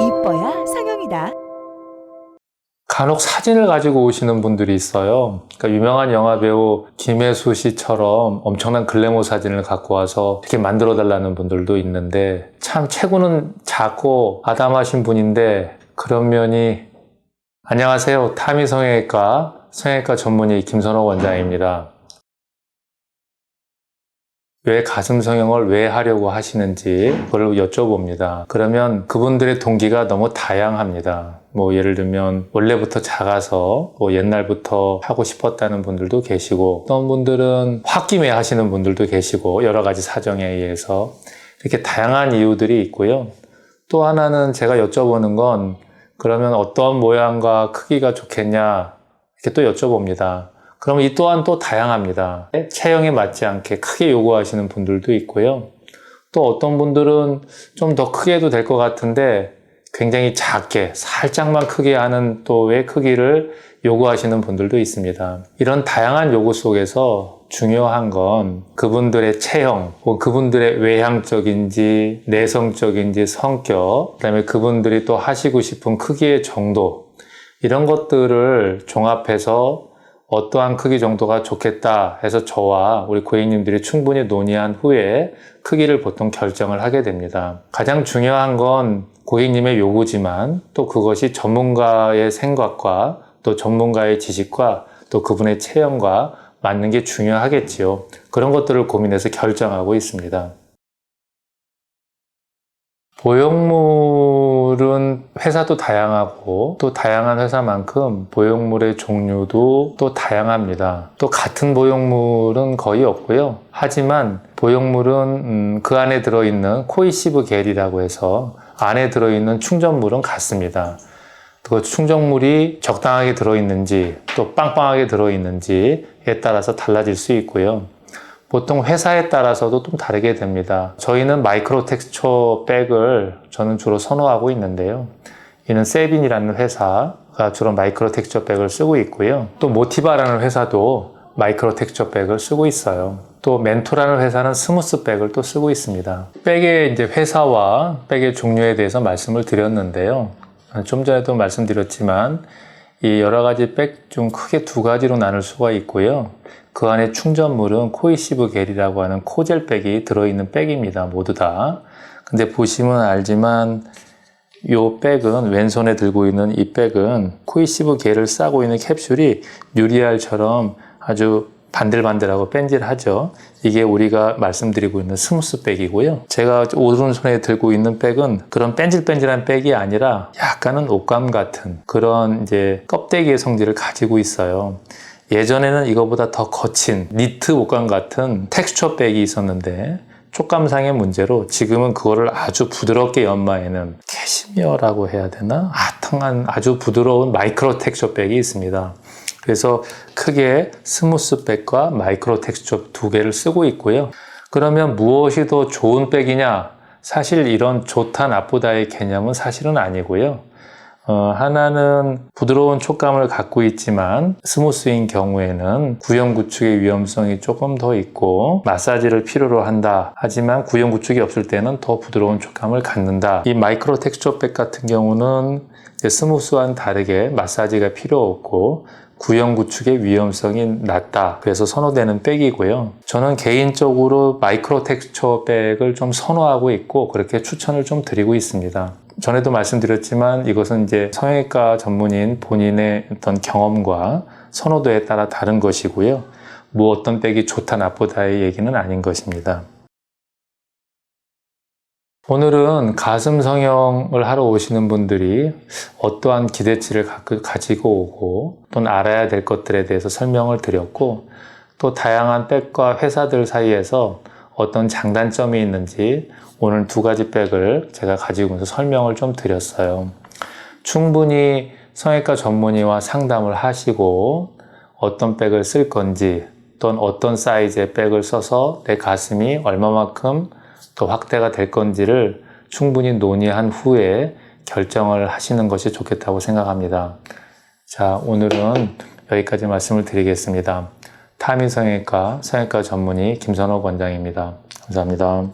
이뻐야 상영이다. 간혹 사진을 가지고 오시는 분들이 있어요. 그러니까 유명한 영화 배우 김혜수 씨처럼 엄청난 글래모 사진을 갖고 와서 이렇게 만들어 달라는 분들도 있는데 참 체구는 작고 아담하신 분인데 그런 면이 안녕하세요. 타미 성형외과 성형외과 전문의 김선호 원장입니다. 왜 가슴 성형을 왜 하려고 하시는지 그걸 여쭤봅니다. 그러면 그분들의 동기가 너무 다양합니다. 뭐 예를 들면 원래부터 작아서 뭐 옛날부터 하고 싶었다는 분들도 계시고 어떤 분들은 홧김에 하시는 분들도 계시고 여러 가지 사정에 의해서 이렇게 다양한 이유들이 있고요. 또 하나는 제가 여쭤보는 건 그러면 어떤 모양과 크기가 좋겠냐 이렇게 또 여쭤봅니다. 그러면 이 또한 또 다양합니다. 체형에 맞지 않게 크게 요구하시는 분들도 있고요. 또 어떤 분들은 좀 더 크게 해도 될 것 같은데 굉장히 작게 살짝만 크게 하는 또왜 크기를 요구하시는 분들도 있습니다. 이런 다양한 요구 속에서 중요한 건 그분들의 체형, 혹은 그분들의 외향적인지 내성적인지 성격, 그다음에 그분들이 또 하시고 싶은 크기의 정도 이런 것들을 종합해서 어떠한 크기 정도가 좋겠다 해서 저와 우리 고객님들이 충분히 논의한 후에 크기를 보통 결정을 하게 됩니다. 가장 중요한 건 고객님의 요구지만 또 그것이 전문가의 생각과 또 전문가의 지식과 또 그분의 체형과 맞는 게 중요하겠지요. 그런 것들을 고민해서 결정하고 있습니다. 보형물 은 회사도 다양하고 또 다양한 회사만큼 보형물의 종류도 또 다양합니다. 또 같은 보형물은 거의 없고요. 하지만 보형물은 음, 그 안에 들어있는 코이시브 겔이라고 해서 안에 들어있는 충전물은 같습니다. 그 충전물이 적당하게 들어있는지 또 빵빵하게 들어있는지에 따라서 달라질 수 있고요. 보통 회사에 따라서도 좀 다르게 됩니다. 저희는 마이크로 텍스처 백을 저는 주로 선호하고 있는데요. 이는 세빈이라는 회사가 주로 마이크로 텍스처 백을 쓰고 있고요. 또 모티바라는 회사도 마이크로 텍스처 백을 쓰고 있어요. 또 멘토라는 회사는 스무스 백을 또 쓰고 있습니다. 백의 이제 회사와 백의 종류에 대해서 말씀을 드렸는데요. 좀 전에도 말씀드렸지만 이 여러 가지 백 중 크게 두 가지로 나눌 수가 있고요. 그 안에 충전물은 코이시브 겔이라고 하는 코젤 백이 들어있는 백입니다. 모두 다. 근데 보시면 알지만 이 백은 왼손에 들고 있는 이 백은 코이시브 겔을 싸고 있는 캡슐이 유리알처럼 아주 반들반들하고 뺀질하죠. 이게 우리가 말씀드리고 있는 스무스 백이고요. 제가 오른손에 들고 있는 백은 그런 뺀질뺀질한 백이 아니라 약간은 옷감 같은 그런 이제 껍데기의 성질을 가지고 있어요. 예전에는 이거보다 더 거친 니트 옷감 같은 텍스처 백이 있었는데 촉감상의 문제로 지금은 그거를 아주 부드럽게 연마에는 캐시미어라고 해야 되나? 아탕한 아주 부드러운 마이크로 텍스처 백이 있습니다. 그래서 크게 스무스 백과 마이크로 텍스처 두 개를 쓰고 있고요. 그러면 무엇이 더 좋은 백이냐? 사실 이런 좋다 나쁘다의 개념은 사실은 아니고요. 어, 하나는 부드러운 촉감을 갖고 있지만 스무스인 경우에는 구형 구축의 위험성이 조금 더 있고 마사지를 필요로 한다. 하지만 구형 구축이 없을 때는 더 부드러운 촉감을 갖는다. 이 마이크로 텍스처 백 같은 경우는 스무스와는 다르게 마사지가 필요 없고 구형 구축의 위험성이 낮다. 그래서 선호되는 백이고요. 저는 개인적으로 마이크로 텍스처 백을 좀 선호하고 있고 그렇게 추천을 좀 드리고 있습니다. 전에도 말씀드렸지만 이것은 이제 성형외과 전문인 본인의 어떤 경험과 선호도에 따라 다른 것이고요. 뭐 어떤 백이 좋다 나쁘다의 얘기는 아닌 것입니다. 오늘은 가슴 성형을 하러 오시는 분들이 어떠한 기대치를 가지고 오고 또는 알아야 될 것들에 대해서 설명을 드렸고 또 다양한 백과 회사들 사이에서 어떤 장단점이 있는지 오늘 두 가지 백을 제가 가지고 있서 설명을 좀 드렸어요. 충분히 성형외과 전문의와 상담을 하시고 어떤 백을 쓸 건지 또는 어떤 사이즈의 백을 써서 내 가슴이 얼마만큼 더 확대가 될 건지를 충분히 논의한 후에 결정을 하시는 것이 좋겠다고 생각합니다. 자, 오늘은 여기까지 말씀을 드리겠습니다. 타미 성형외과 성형외과 전문의 김선호 원장입니다. 감사합니다.